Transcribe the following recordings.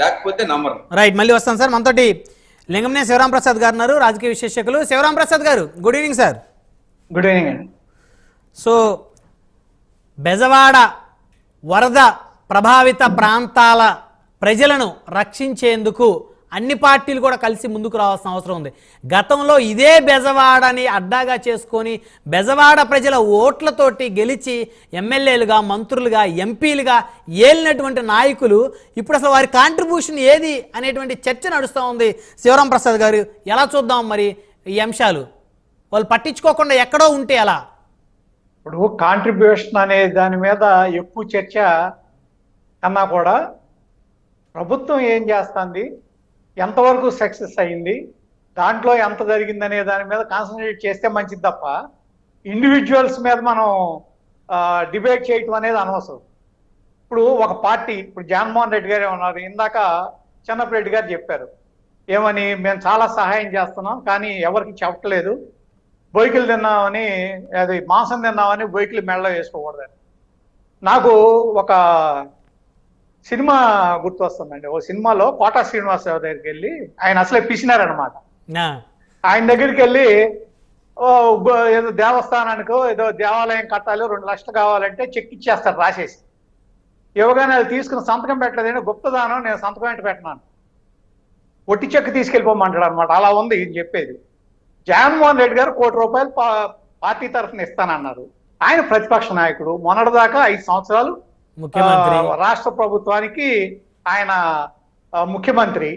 లేకపోతే నమ్మరు. రైట్ మళ్ళీ వస్తాను సార్. మనతోటి లింగంనే శివరాం ప్రసాద్ గారు ఉన్నారు రాజకీయ విశేషకులు. Sivaram Prasad garu good evening sir good evening అండి సో బెజవాడ వరద ప్రభావిత ప్రాంతాల ప్రజలను రక్షించేందుకు అన్ని పార్టీలు కూడా కలిసి ముందుకు రావాల్సిన అవసరం ఉంది. గతంలో ఇదే బెజవాడని అడ్డాగా చేసుకొని బెజవాడ ప్రజల ఓట్లతోటి గెలిచి ఎమ్మెల్యేలుగా మంత్రులుగా ఎంపీలుగా ఏలినటువంటి నాయకులు ఇప్పుడు అసలు వారి కాంట్రిబ్యూషన్ ఏది అనేటువంటి చర్చ నడుస్తూ ఉంది. శివరాం ప్రసాద్ గారు ఎలా చూద్దాం మరి ఈ అంశాలు? వాళ్ళు పట్టించుకోకుండా ఎక్కడో ఉంటే ఎలా? ఇప్పుడు కాంట్రిబ్యూషన్ అనే దాని మీద ఎక్కువ చర్చ కన్నా కూడా ప్రభుత్వం ఏం చేస్తుంది? ఎంతవరకు సక్సెస్ అయింది దాంట్లో ఎంత జరిగిందనే దాని మీద కాన్సన్ట్రేట్ చేస్తే మంచిది తప్ప ఇండివిజువల్స్ మీద మనం డిబేట్ చేయటం అనేది అనవసరం. ఇప్పుడు ఒక పార్టీ ఇప్పుడు జగన్మోహన్ రెడ్డి గారే ఉన్నారు ఇందాక చెన్నప్పరెడ్డి గారు చెప్పారు. ఏమని? మేము చాలా సహాయం చేస్తున్నాం కానీ ఎవరికి చెప్పట్లేదు. బొయ్కిలు తిన్నామని అది మాంసం తిన్నామని బొయ్కిలు మెళ్ళ వేసుకోకూడదని. నాకు ఒక సినిమా గుర్తొస్తుందండి. ఓ సినిమాలో కోటా శ్రీనివాసరావు దగ్గరికి వెళ్ళి ఆయన అసలే పిసినారనమాట. ఆయన దగ్గరికి వెళ్ళి ఓ ఏదో దేవస్థానానికో ఏదో దేవాలయం కట్టాలి రెండు లక్షలు కావాలంటే చెక్ ఇచ్చేస్తారు రాసేసి. ఇవ్వగానే అది తీసుకుని సంతకం పెట్టలేదండి గుప్తదానం నేను సంతకం ఏంటి పెట్టినాను. ఒట్టి చెక్ తీసుకెళ్ళిపోమంటాడు అనమాట అలా ఉంది ఇది చెప్పేది. జగన్మోహన్ రెడ్డి గారు కోటి రూపాయలు పార్టీ తరఫున ఇస్తానన్నారు. ఆయన ప్రతిపక్ష నాయకుడు. మొన్నటిదాకా ఐదు సంవత్సరాలు రాష్ట్ర ప్రభుత్వానికి ఆయన ముఖ్యమంత్రి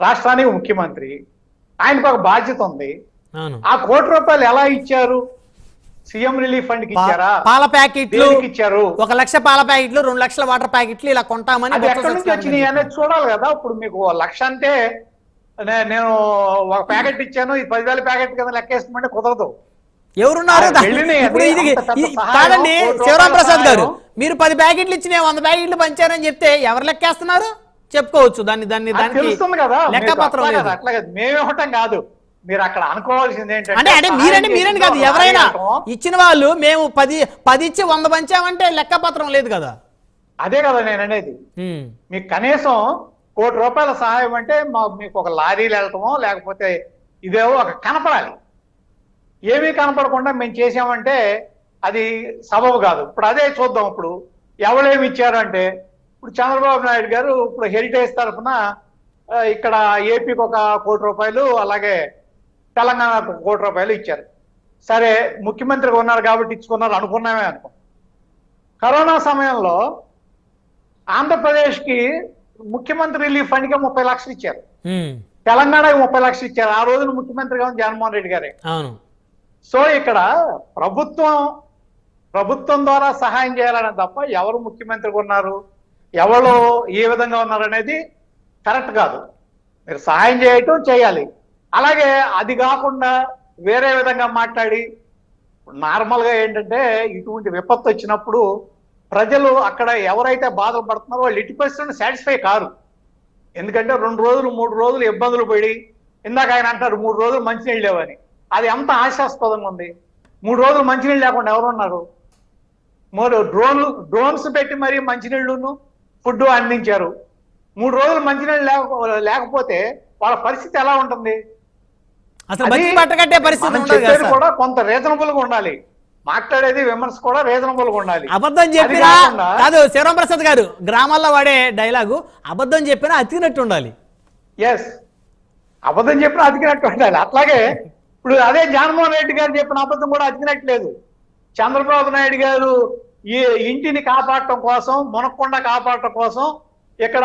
రాష్ట్రానికి ముఖ్యమంత్రి. ఆయనకు ఒక బాధ్యత ఉంది. ఆ కోటి రూపాయలు ఎలా ఇచ్చారు? సీఎం రిలీఫ్ ఫండ్ ఇచ్చారా? పాల ప్యాకెట్లు ఇచ్చారు? ఒక లక్ష పాల ప్యాకెట్లు రెండు లక్షల వాటర్ ప్యాకెట్లు ఇలా కొంటామని ఎక్కడి నుంచి వచ్చినాయి అనేది చూడాలి కదా. ఇప్పుడు మీకు లక్ష అంటే నేను ఒక ప్యాకెట్ ఇచ్చాను. ఈ పదివేల ప్యాకెట్ కింద లెక్కేసుకోమంటే కుదరదు. ఎవరున్నారు ఇప్పుడు ఇది కాదండి శివరాం ప్రసాద్ గారు. మీరు పది ప్యాకెట్లు ఇచ్చిన వంద ప్యాకెట్లు పంచారని చెప్తే ఎవరు లెక్కేస్తున్నారు? చెప్పుకోవచ్చు. దాన్ని దాన్ని దానికి మీకు లెక్కపత్రం కదా, అట్లా కదా మేము ఇవ్వటం కాదు. మీరు అక్కడ అనుకోవాల్సింది ఏంటంటే అంటే అంటే మీరండి మీరండి చేసిన కాదు ఎవరైనా. ఇచ్చిన వాళ్ళు మేము పది పది ఇచ్చి వంద పంచామంటే లెక్కపత్రం లేదు కదా. అదే కదా నేను అనేది. మీకు కనీసం కోటి రూపాయల సహాయం అంటే మా మీకు ఒక లారీలు వెళ్ళటమో లేకపోతే ఇదేవో ఒక కనపడాలి. ఏమీ కనపడకుండా మేము చేసామంటే అది సబబు కాదు. ఇప్పుడు అదే చూద్దాం ఇప్పుడు. ఎవరేమి ఇచ్చారంటే ఇప్పుడు చంద్రబాబు నాయుడు గారు ఇప్పుడు హెరిటేజ్ తరఫున ఇక్కడ ఏపీకి ఒక కోటి రూపాయలు అలాగే తెలంగాణకు ఒక కోటి రూపాయలు ఇచ్చారు. సరే ముఖ్యమంత్రిగా ఉన్నారు కాబట్టి ఇచ్చుకున్నారు అనుకున్నామే అనుకో. కరోనా సమయంలో ఆంధ్రప్రదేశ్కి ముఖ్యమంత్రి రిలీఫ్ ఫండ్కి ముప్పై లక్షలు ఇచ్చారు. తెలంగాణకి ముప్పై లక్షలు ఇచ్చారు. ఆ రోజున ముఖ్యమంత్రిగా ఉన్న జగన్మోహన్ రెడ్డి గారే. అవును. సో ఇక్కడ ప్రభుత్వం ప్రభుత్వం ద్వారా సహాయం చేయాలని తప్ప ఎవరు ముఖ్యమంత్రిగా ఉన్నారు ఎవరు ఏ విధంగా ఉన్నారు అనేది కరెక్ట్ కాదు. మీరు సహాయం చేయటం చేయాలి. అలాగే అది కాకుండా వేరే విధంగా మాట్లాడి నార్మల్గా ఏంటంటే ఇటువంటి విపత్తు వచ్చినప్పుడు ప్రజలు అక్కడ ఎవరైతే బాధలు పడుతున్నారో వాళ్ళు ఇటు పరిస్థితులను సాటిస్ఫై కారు. ఎందుకంటే రెండు రోజులు మూడు రోజులు ఇబ్బందులు పడి ఇందాక ఆయన అంటారు మూడు రోజులు మంచినీళ్ళు లేవని. అది ఎంత ఆశాస్పదంగా ఉంది. మూడు రోజులు మంచినీళ్ళు లేకుండా ఎవరు ఉన్నారు? మరి డ్రోన్లు డ్రోన్స్ పెట్టి మరీ మంచినీళ్ళును ఫుడ్ అందించారు. మూడు రోజులు మంచినీళ్ళు లేక లేకపోతే వాళ్ళ పరిస్థితి ఎలా ఉంటుంది? పరిస్థితి. కూడా కొంత రీజనబుల్గా ఉండాలి. మాట్లాడేది విమర్శ కూడా రీజనబుల్గా ఉండాలి. అబద్ధం చెప్పినా కాదు శివరాం ప్రసాద్ గారు గ్రామాల్లో వాడే డైలాగు అబద్ధం చెప్పినా అతికినట్టు ఉండాలి. ఎస్ అబద్ధం చెప్పిన అతికినట్టు ఉండాలి. అట్లాగే ఇప్పుడు అదే జగన్మోహన్ రెడ్డి గారు చెప్పిన అబద్ధం కూడా అతికినట్లేదు. చంద్రబాబు నాయుడు గారు ఈ ఇంటిని కాపాడటం కోసం మునక్కొండ కాపాడటం కోసం ఇక్కడ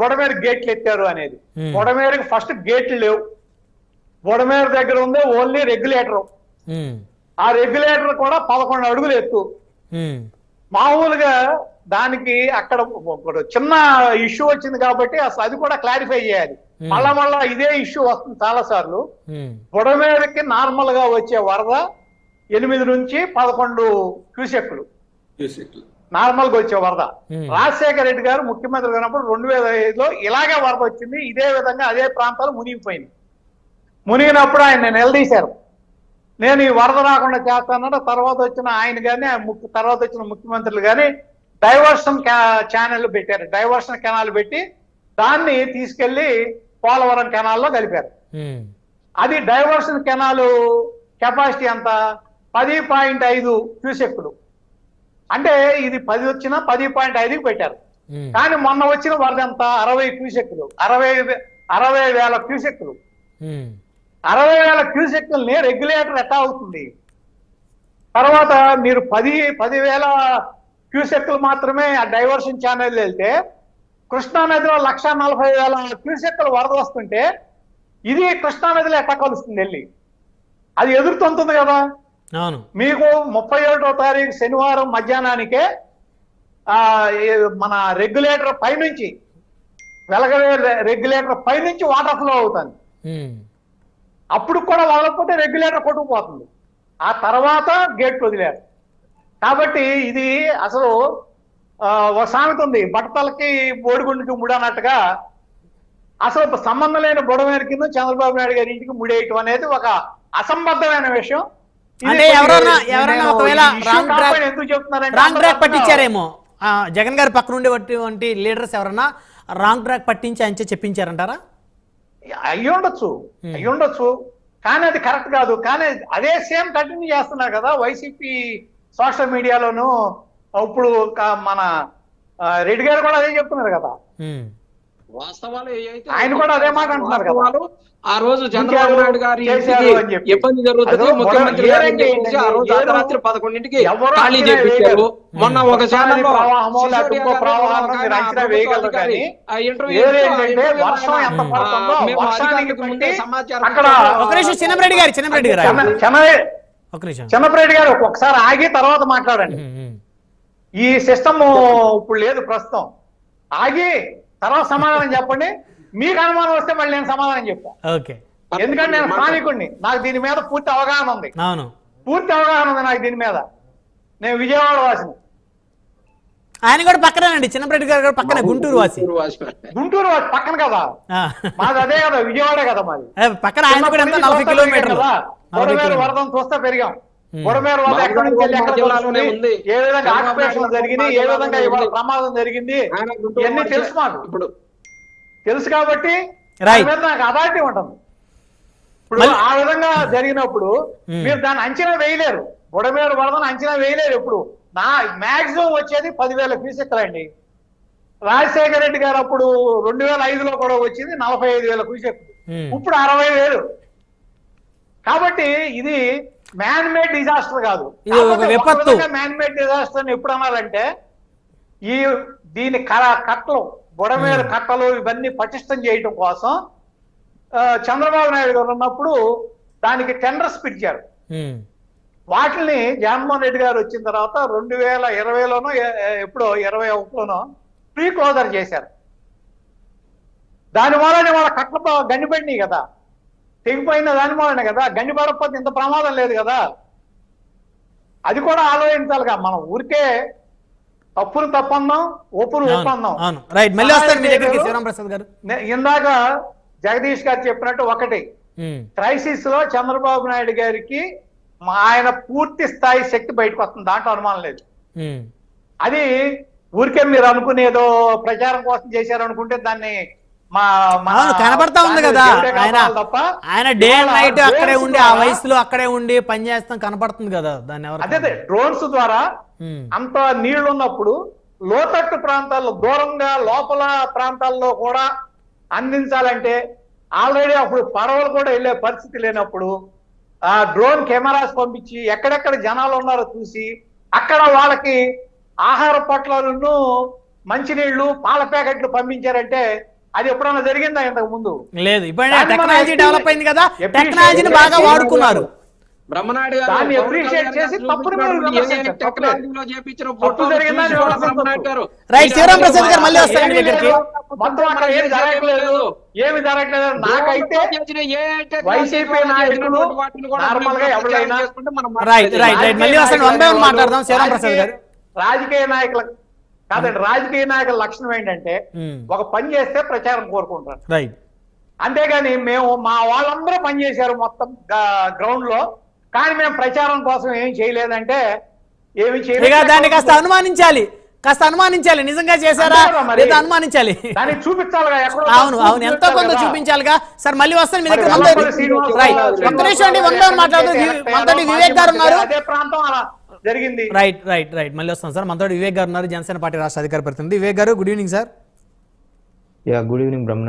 బొడమేరు గేట్లు ఎత్తారు అనేది. బొడమేరుకి ఫస్ట్ గేట్లు లేవు. బొడమేరు దగ్గర ఉంది ఓన్లీ రెగ్యులేటర్. ఆ రెగ్యులేటర్ కూడా పదకొండు అడుగులు ఎత్తు. మామూలుగా దానికి అక్కడ చిన్న ఇష్యూ వచ్చింది కాబట్టి అసలు అది కూడా క్లారిఫై చేయాలి. మళ్ళా మళ్ళా ఇదే ఇష్యూ వస్తుంది చాలా సార్లు. బుడమేరకి నార్మల్గా వచ్చే వరద ఎనిమిది నుంచి పదకొండు క్యూసెక్లు. నార్మల్గా వచ్చే వరద. రాజశేఖర రెడ్డి గారు ముఖ్యమంత్రి ఉన్నప్పుడు రెండు వేల ఐదులో ఇలాగే వరద వచ్చింది ఇదే విధంగా అదే ప్రాంతాలు మునిగిపోయింది మునిగినప్పుడు ఆయన నిలదీశారు. నేను ఈ వరద రాకుండా చేస్తానంటే తర్వాత వచ్చిన ఆయన కానీ తర్వాత వచ్చిన ముఖ్యమంత్రులు కానీ డైవర్షన్ ఛానల్ పెట్టారు. డైవర్షన్ కెనాల్ పెట్టి దాన్ని తీసుకెళ్ళి పోలవరం కెనాల్లో కలిపారు. అది డైవర్షన్ కెనాల్ కెపాసిటీ ఎంత? పది పాయింట్ ఐదు క్యూసెక్కులు. అంటే ఇది పది వచ్చినా పది పాయింట్ ఐదుకి పెట్టారు. కానీ మొన్న వచ్చిన వరద ఎంత? అరవై క్యూసెక్కులు. అరవై అరవై వేల క్యూసెక్కులు. ఉమ్, అరవై వేల క్యూసెక్కుల్ని రెగ్యులేటర్ ఎట్టా అవుతుంది? తర్వాత మీరు పది పదివేల క్యూసెక్కులు మాత్రమే ఆ డైవర్షన్ ఛానల్ వెళ్తే కృష్ణా నదిలో లక్ష నలభై వేల క్యూసెక్కులు వరద వస్తుంటే ఇది కృష్ణా నదిలో ఎట్టా కలుస్తుంది వెళ్ళి? అది ఎదురుతుంటుంది కదా. మీకు ముప్పై ఒకటో తారీఖు శనివారం మధ్యాహ్నానికే మన రెగ్యులేటర్ పైనుంచి వెలగలే రెగ్యులేటర్ పైనుంచి వాటర్ ఫ్లో అవుతుంది. అప్పుడు కూడా వదలకపోతే రెగ్యులేటర్ కొట్టుకుపోతుంది. ఆ తర్వాత గేట్ వదిలేరు. కాబట్టి ఇది అసలు ఒక సామెత ఉంది. బట్టతలకి బోడిగుండికి ముడి అన్నట్టుగా అసలు సంబంధం లేని బుడమేర కింద చంద్రబాబు నాయుడు గారి ఇంటికి ముడేయటం అనేది ఒక అసంబద్ధమైన విషయం. రాంగ్ ట్రాక్ పట్టించారేమో. ఆ, జగన్ గారి పక్కన ఉండేటువంటి లీడర్స్ ఎవరన్నా రాంగ్ ట్రాక్ పట్టించి అంచే చెప్పించారంటారా? అయ్యి ఉండొచ్చు. అయ్యి ఉండొచ్చు. కానీ అది కరెక్ట్ కాదు. కానీ అదే సేమ్ కంటిన్యూ చేస్తున్నారు కదా వైసీపీ సోషల్ మీడియాలోను ఇప్పుడు క- మన రెడ్డి గారు కూడా అదే చెప్తున్నారు కదా. వాస్తవాలు ఆయన కూడా అదే మాట అంటున్నారు కదా. ఆ రోజు చంద్రబాబు నాయుడు గారి. ఇబ్బంది జరుగుతుంది. ముఖ్యమంత్రి గారు ఆ రోజు అర్ధరాత్రి పదకొండింటికి ఎవరో ఖాళీ చేపించారు. మొన్న ఒక చిన్నరెడ్డి గారు చిన్నరెడ్డి గారు. నిమిషం. చిన్నపరెడ్డి గారు ఒక్కొక్కసారి ఆగి తర్వాత మాట్లాడండి. ఈ సిస్టమ్ ఇప్పుడు లేదు ప్రస్తుతం. ఆగి తర్వాత సమాధానం చెప్పండి. మీకు అనుమానం వస్తే మళ్ళీ నేను సమాధానం చెప్తా. ఓకే. ఎందుకంటే నేను స్థానికుడిని. నాకు దీని మీద పూర్తి అవగాహన ఉంది. అవును. పూర్తి అవగాహన ఉంది నాకు దీని మీద. నేను విజయవాడ వాసిని. ఆయన కూడా పక్కనేనండి. చిన్నరెడ్డి గారు కూడా పక్కనే గుంటూరు వాసి. గుంటూరు వాసి పక్కన కదా. మాది అదే కదా విజయవాడే కదా మాది. పక్కన ఆయన కూడా ఎంత నలభై కిలోమీటర్లు? వరదం చూస్తే పెరిగాం. బుడమేరు ఎక్కడి నుంచి వెళ్ళి. ఏ విధంగా చంద్రబాబు ఆక్యుపేషన్ నాయుడు జరిగింది ఏ జిల్లాలోనే విధంగా ఇవాళ ఉంది. ప్రమాదం జరిగింది ఇవన్నీ తెలుసు మాకు. ఇప్పుడు తెలుసు కాబట్టి నాకు అథారిటీ ఉంటుంది. ఇప్పుడు ఆ విధంగా జరిగినప్పుడు. మీరు దాన్ని అంచనా వేయలేరు. బుడమేరు వరదను అంచనా వేయలేరు ఎప్పుడు నా మాక్సిమం వచ్చేది పదివేల క్యూసెక్కులండి రాజశేఖర రెడ్డి గారు అప్పుడు రెండు వేల ఐదులో కూడా వచ్చింది నలభై ఐదు వేల క్యూసెక్కులు ఉమ్, ఇప్పుడు అరవై వేలు. కాబట్టి ఇది మ్యాన్ మేడ్ డిజాస్టర్ కాదు. మ్యాన్ మేడ్ డిజాస్టర్ అని ఎప్పుడు అన్నారంటే ఈ దీని కర కట్టలు బుడమేరు కట్టలు ఇవన్నీ పటిష్టం చేయటం కోసం చంద్రబాబు నాయుడు గారు ఉన్నప్పుడు దానికి టెండర్స్ పిలిచారు వాటిని జగన్మోహన్ రెడ్డి గారు వచ్చిన తర్వాత రెండు వేల ఇరవైలోనో ఎప్పుడో ఇరవై ఒకటిలోనో ప్రీ క్లోజర్ చేశారు. దాని వల్లనే వాళ్ళ కట్ల గండిపడినాయి కదా. తెగిపోయిన దాని కదా? గండి పడకపోతే ఇంత ప్రమాదం లేదు కదా? అది కూడా ఆలోచించాలిగా మనం ఊరికే తప్పును తప్పందాం అవును ఒప్పందాం. అవును. రైట్ మళ్ళీ వస్తాను మీ దగ్గరికి శివరాం ప్రసాద్ గారు. నే- ఇందాక జగదీష్ గారు చెప్పినట్టు ఒకటి. క్రైసిస్లో చంద్రబాబు నాయుడు గారికి ఆయన పూర్తి స్థాయి శక్తి బయటకు వస్తుంది. దాంట్లో అనుమానం లేదు. అది ఊరికే మీరు అనుకునేదో ప్రచారం కోసం చేశారు అనుకుంటే దాన్ని కనబడతా ఉంది కదా. ఆయన ఆయన డే అండ్ నైట్ అక్కడే ఉండి ఆ వయసులో అక్కడే ఉండి పని చేస్తాం కనపడుతుంది కదా దాన్ని ఎవరు అదే డ్రోన్స్ ద్వారా అంత నీళ్ళు ఉన్నప్పుడు లోతట్టు ప్రాంతాల్లో దూరంగా లోపల ప్రాంతాల్లో కూడా అందించాలంటే ఆల్రెడీ అప్పుడు పడవలు కూడా వెళ్ళే పరిస్థితి లేనప్పుడు ఆ డ్రోన్ కెమెరాస్ పంపించి ఎక్కడెక్కడ జనాలు ఉన్నారో చూసి అక్కడ వాళ్ళకి ఆహార పొట్లాలను మంచినీళ్ళు పాల ప్యాకెట్లు పంపించారంటే అది ఎప్పుడైనా జరిగిందా ఇంతకు ముందు? లేదు ఇప్పుడు టెక్నాలజీ డెవలప్ అయింది కదా టెక్నాలజీని బాగా వాడుకున్నారు. బ్రహ్మనాయుడు గారు రైట్, శివరాం ప్రసాద్ గారు మళ్ళీ వస్తారు మీ ఏమీ దగ్గరికి. లేదు. మొత్తం అక్కడ ఏమి జరగట్లేదు. ఏమి జరగట్లేదు. నాకైతే వైసీపీ నాయకులు నార్మల్గా ఎవరైనా రైట్. రైట్ రైట్ మళ్ళీ వస్తాను వన్ బై వన్ మాట్లాడదాం. శివరాం ప్రసాద్ గారు. రాజకీయ నాయకుల కాదండి రాజకీయ నాయకుల లక్షణం ఏంటంటే ఒక పని చేస్తే ప్రచారం కోరుకుంటారు. అంతేగాని మేము మా వాళ్ళందరూ పని చేశారు మొత్తం గ్రౌండ్లో కానీ మేము ప్రచారం కోసం ఏం చేయలేదంటే ఏమి ఇక దాన్ని కాస్త చేయలేదు అనుమానించాలి. కాస్త అనుమానించాలి. నిజంగా చేశారా. లేదా అనుమానించాలి? దాన్ని చూపించాలిగా ఎక్కడో అవును అవును. ఎంతో కొంత. చూపించాలిగా? సార్ మళ్ళీ వస్తాను మీ దగ్గర రైట్ ఒక్క నిమిషం అండి వంద మాట్లాడుతూ ఎలక్ట్ మనతోటి అయ్యారో వివేక్ గారు ఉన్నారు. అదే ప్రాంతం అలా జరిగింది. రైట్ రైట్ రైట్ మళ్ళీ వస్తాం సార్. మనతోటి వివేక్ గారు ఉన్నారు. జనసేన పార్టీ రాష్ట్ర అధికార ప్రతినిధి. Vivek garu good evening sir ya good evening Brahma